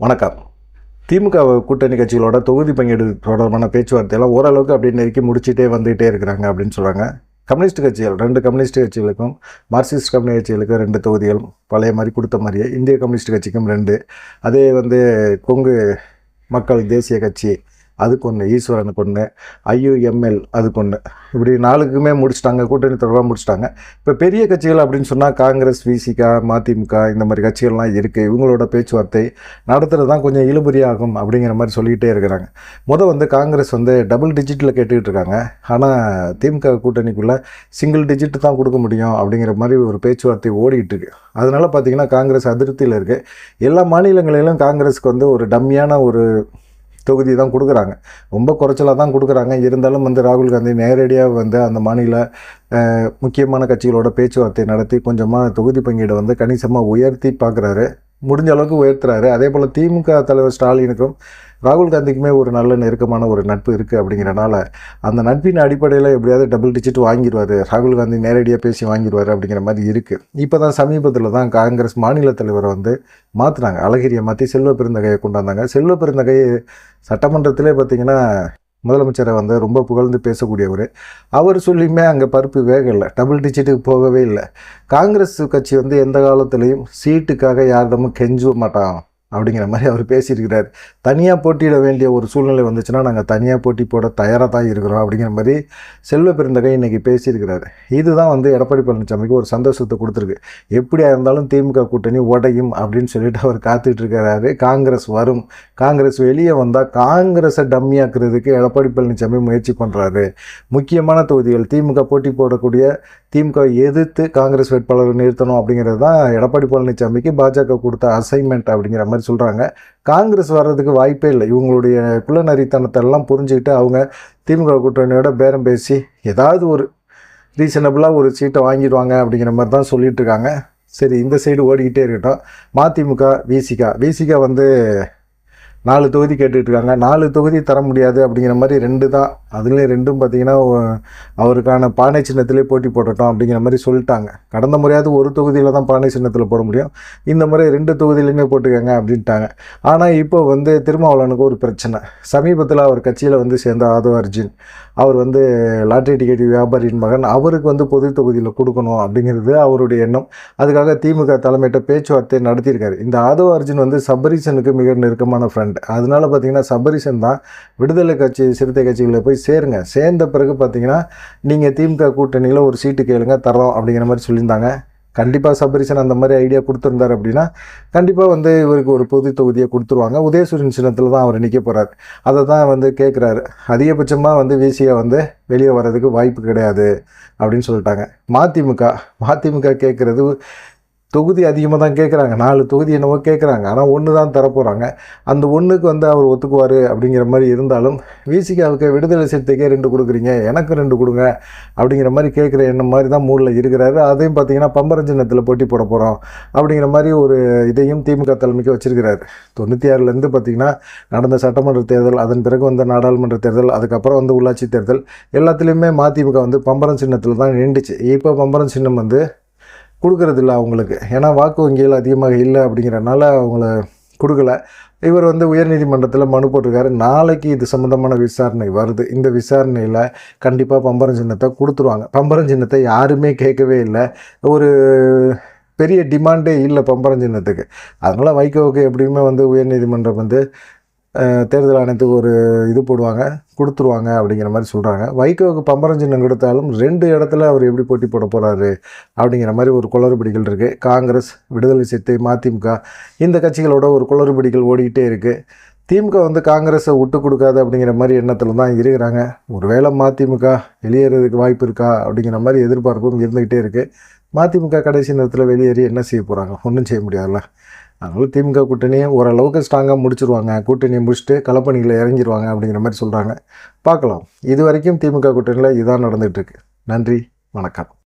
வணக்கம். திமுக கூட்டணி கட்சிகளோட தொகுதி பங்கீடு தொடர்பான பேச்சுவார்த்தையெல்லாம் ஓரளவுக்கு அப்படி நெருக்கி முடிச்சுட்டே வந்துகிட்டே இருக்கிறாங்க அப்படின்னு சொல்கிறாங்க கம்யூனிஸ்ட் கட்சிகள் ரெண்டு கம்யூனிஸ்ட் கட்சிகளுக்கும் மார்க்சிஸ்ட் கம்யூனிஸ்ட் கட்சிகளுக்கும் ரெண்டு தொகுதிகள் பழைய மாதிரி கொடுத்த மாதிரியே இந்திய கம்யூனிஸ்ட் கட்சிக்கும் ரெண்டு. அதே வந்து கொங்கு மக்கள் தேசிய கட்சி அதுக்கு ஒன்று ஈஸ்வரனுக்கு ஒன்று ஐயுஎம்எல் அதுக்கு ஒன்று இப்படி நாளுக்குமே முடிச்சிட்டாங்க கூட்டணி தொடர்பாக முடிச்சிட்டாங்க. இப்போ பெரிய கட்சிகள் அப்படின்னு சொன்னால் காங்கிரஸ் விசிகா மதிமுக இந்த மாதிரி கட்சிகள்லாம் இருக்குது இவங்களோட பேச்சுவார்த்தை நடத்துகிறது தான் கொஞ்சம் இழுபறியாகும் அப்படிங்கிற மாதிரி சொல்லிக்கிட்டே இருக்கிறாங்க. முத வந்து காங்கிரஸ் வந்து டபுள் டிஜிட்டில் கேட்டுக்கிட்டு இருக்காங்க. ஆனால் திமுக கூட்டணிக்குள்ளே சிங்கிள் டிஜிட் தான் கொடுக்க முடியும் அப்படிங்கிற மாதிரி ஒரு பேச்சுவார்த்தை ஓடிக்கிட்டு இருக்கு. அதனால பார்த்தீங்கன்னா காங்கிரஸ் அதிருப்தியில் இருக்குது எல்லா மாநிலங்களிலும் காங்கிரஸுக்கு வந்து ஒரு டம்மியான ஒரு தொகுதி தான் கொடுக்குறாங்க. ரொம்ப குறைச்சலாக தான் கொடுக்குறாங்க. இருந்தாலும் வந்து ராகுல் காந்தி நேரடியாக வந்து அந்த மாநில முக்கியமான கட்சிகளோட பேச்சுவார்த்தை நடத்தி கொஞ்சமாக தொகுதி பங்கீடை வந்து கணிசமாக உயர்த்தி பார்க்குறாரு. முடிஞ்ச அளவுக்கு உயர்த்துறாரு. அதே போல் திமுக தலைவர் ஸ்டாலினுக்கும் ராகுல் காந்திக்குமே ஒரு நல்ல நெருக்கமான ஒரு நட்பு இருக்குது அப்படிங்கிறனால அந்த நட்பின் அடிப்படையில் எப்படியாவது டபுள் டிஜிட் வாங்கிடுவார். ராகுல் காந்தி நேரடியாக பேசி வாங்கிடுவார் அப்படிங்கிற மாதிரி இருக்குது இப்போ தான் சமீபத்தில் தான் காங்கிரஸ் மாநில தலைவரை வந்து மாற்றினாங்க அழகிரியை மாற்றி செல்வ பெருந்தகையை கொண்டாந்தாங்க செல்வ பெருந்தகையை சட்டமன்றத்திலே பார்த்தீங்கன்னா முதலமைச்சரை வந்து ரொம்ப புகழ்ந்து பேசக்கூடியவர். அவர் சொல்லியுமே அங்கே பருப்பு வேகலை டபுள் டிஜிட்டுக்கு போகவே இல்லை. காங்கிரஸ் கட்சி வந்து எந்த காலத்துலேயும் சீட்டுக்காக யாரிடமும் கெஞ்ச மாட்டான். அப்படிங்கிற மாதிரி அவர் பேசியிருக்கிறார். தனியாக போட்டியிட வேண்டிய ஒரு சூழ்நிலை வந்துச்சுன்னா நாங்கள் தனியாக போட்டி போட தயாராக தான் இருக்கிறோம் அப்படிங்கிற மாதிரி செல்வ பெருந்தகை இன்றைக்கி பேசியிருக்கிறார். இதுதான் வந்து எடப்பாடி பழனிசாமிக்கு ஒரு சந்தோஷத்தை கொடுத்துருக்கு. எப்படியா இருந்தாலும் திமுக கூட்டணி உடையும் அப்படின்னு சொல்லிட்டு அவர் காத்துட்டு இருக்கிறாரு. காங்கிரஸ் வரும். காங்கிரஸ் வெளியே வந்தால் காங்கிரஸை டம்மியாக்குறதுக்கு எடப்பாடி பழனிசாமி முயற்சி பண்ணுறாரு முக்கியமான தொகுதிகள் திமுக போட்டி போடக்கூடிய திமுக எதிர்த்து காங்கிரஸ் வேட்பாளரை நிறுத்தணும் அப்படிங்கிறது தான் எடப்பாடி பழனிசாமிக்கு பாஜக கொடுத்த அசைன்மெண்ட் அப்படிங்கிற மாதிரி சொல்கிறாங்க காங்கிரஸ் வர்றதுக்கு வாய்ப்பே இல்லை. இவங்களுடைய குலநரித்தனத்தை எல்லாம் புரிஞ்சுக்கிட்டு அவங்க திமுக கூட்டணியோட பேரம் பேசி ஏதாவது ஒரு ரீசனபிளாக ஒரு சீட்டை வாங்கிடுவாங்க அப்படிங்கிற மாதிரி தான் சொல்லிட்டு இருக்காங்க. சரி இந்த சைடு ஓடிக்கிட்டே இருக்கட்டும். மதிமுக விசிகா விசிகா வந்து நாலு தொகுதி கேட்டுட்டு இருக்காங்க. நாலு தொகுதி தர முடியாது அப்படிங்கிற மாதிரி ரெண்டு தான் அதுலேயும் ரெண்டும் பார்த்தீங்கன்னா அவருக்கான பானை சின்னத்திலே போட்டி போடட்டும் அப்படிங்கிற மாதிரி சொல்லிட்டாங்க. கடந்த முறையாவது ஒரு தொகுதியில் தான் பானை சின்னத்தில் போட முடியும். இந்த முறை ரெண்டு தொகுதியிலையுமே போட்டுக்கங்க அப்படின்ட்டாங்க. ஆனால் இப்போ வந்து திருமாவளவனுக்கு ஒரு பிரச்சனை. சமீபத்தில் அவர் கட்சியில் வந்து சேர்ந்த ஆதவ அர்ஜுன் அவர் வந்து லாட்டரி டிக்கெட் வியாபாரியின் மகன் அவருக்கு வந்து பொது தொகுதியில் கொடுக்கணும் அப்படிங்கிறது அவருடைய எண்ணம். அதுக்காக திமுக தலைமையிட்ட பேச்சுவார்த்தை நடத்தியிருக்காரு. இந்த ஆதவ அர்ஜுன் வந்து சபரிசனுக்கு மிக நெருக்கமான ஃப்ரெண்ட் அதனால பார்த்தீங்கன்னா சபரிசன் தான் விடுதலை கட்சி சிறுத்தை கட்சிகளில் போய் சேருங்க. சேர்ந்த பிறகு பார்த்தீங்கன்னா நீங்கள் திமுக கூட்டணியில் ஒரு சீட்டு கேளுங்க தரோம் அப்படிங்கிற மாதிரி சொல்லியிருந்தாங்க. கண்டிப்பாக சபரிசன் அந்த மாதிரி ஐடியா கொடுத்துருந்தார் அப்படின்னா கண்டிப்பாக வந்து இவருக்கு ஒரு பொது தொகுதியை கொடுத்துருவாங்க. உதயசூரியன் சின்னத்தில் தான் அவர் நிற்க போகிறார் அதை தான் வந்து கேட்குறாரு அதிகபட்சமாக வந்து விசியை வந்து வெளியே வர்றதுக்கு வாய்ப்பு கிடையாது அப்படின்னு சொல்லிட்டாங்க. மதிமுக மதிமுக கேட்குறது தொகுதி அதிகமாக தான் கேட்குறாங்க நாலு தொகுதி என்னவோ கேட்குறாங்க ஆனால் ஒன்று தான் தரப்போகிறாங்க அந்த ஒன்றுக்கு வந்து அவர் ஒத்துக்குவார் அப்படிங்கிற மாதிரி இருந்தாலும் விசிகாவுக்கு விடுதலை சிறுத்தைக்கே ரெண்டு கொடுக்குறீங்க. எனக்கு ரெண்டு கொடுங்க அப்படிங்கிற மாதிரி கேட்குற என்ன மாதிரி தான் மூடில் இருக்கிறாரு. அதையும் பார்த்தீங்கன்னா பம்பரம் சின்னத்தில் போட்டி போட போகிறோம் அப்படிங்கிற மாதிரி ஒரு இதையும் திமுக தலைமைக்கு வச்சிருக்கிறாரு. தொண்ணூற்றி ஆறுலேருந்து பார்த்திங்கன்னா நடந்த சட்டமன்ற தேர்தல் அதன் பிறகு வந்த நாடாளுமன்ற தேர்தல் அதுக்கப்புறம் வந்து உள்ளாட்சி தேர்தல் எல்லாத்துலேயுமே மதிமுக வந்து பம்பரம் சின்னத்தில் தான் நின்றுச்சு இப்போ பம்பரம் சின்னம் வந்து கொடுக்கறதில்ல அவங்களுக்கு. ஏன்னா வாக்கு வங்கிகள் அதிகமாக இல்லை அப்படிங்கிறனால அவங்கள கொடுக்கல. இவர் வந்து உயர்நீதிமன்றத்தில் மனு போட்டிருக்காரு. நாளைக்கு இது சம்மந்தமான விசாரணை வருது. இந்த விசாரணையில் கண்டிப்பாக பம்பரம் சின்னத்தை கொடுத்துருவாங்க. பம்பரம் சின்னத்தை யாருமே கேட்கவே இல்லை. ஒரு பெரிய டிமாண்டே இல்லை பம்பரம் சின்னத்துக்கு. அதனால் வைகோவுக்கு எப்படியுமே வந்து உயர்நீதிமன்றம் வந்து தேர்தல் ஆணையத்துக்கு ஒரு இது போடுவாங்க கொடுத்துருவாங்க அப்படிங்கிற மாதிரி சொல்கிறாங்க வைகோவுக்கு பம்பரஞ்சின்னம் கொடுத்தாலும் ரெண்டு இடத்துல அவர் எப்படி போட்டி போட போகிறாரு அப்படிங்கிற மாதிரி ஒரு குளறுபடிகள் இருக்குது காங்கிரஸ் விடுதலை சிறுத்தை மதிமுக இந்த கட்சிகளோட ஒரு குளறுபடிகள் ஓடிக்கிட்டே இருக்குது திமுக வந்து காங்கிரஸை விட்டு கொடுக்காது அப்படிங்கிற மாதிரி எண்ணத்தில் தான் இருக்கிறாங்க. ஒருவேளை மதிமுக வெளியேறதுக்கு வாய்ப்பு இருக்கா அப்படிங்கிற மாதிரி எதிர்பார்ப்பும் இருந்துக்கிட்டே இருக்குது மதிமுக கடைசி நேரத்தில் வெளியேறி என்ன செய்ய போகிறாங்க ஒன்றும் செய்ய முடியாதுல்ல. அதனால திமுக கூட்டணியை ஓரளவுக்கு ஸ்ட்ராங்காக முடிச்சிருவாங்க. கூட்டணியை முடிச்சுட்டு களப்பணிகளை இறங்கிடுவாங்க அப்படிங்கிற மாதிரி சொல்கிறாங்க பார்க்கலாம். இது வரைக்கும் திமுக கூட்டணியில் இதான் நடந்துகிட்ருக்கு நன்றி. வணக்கம்.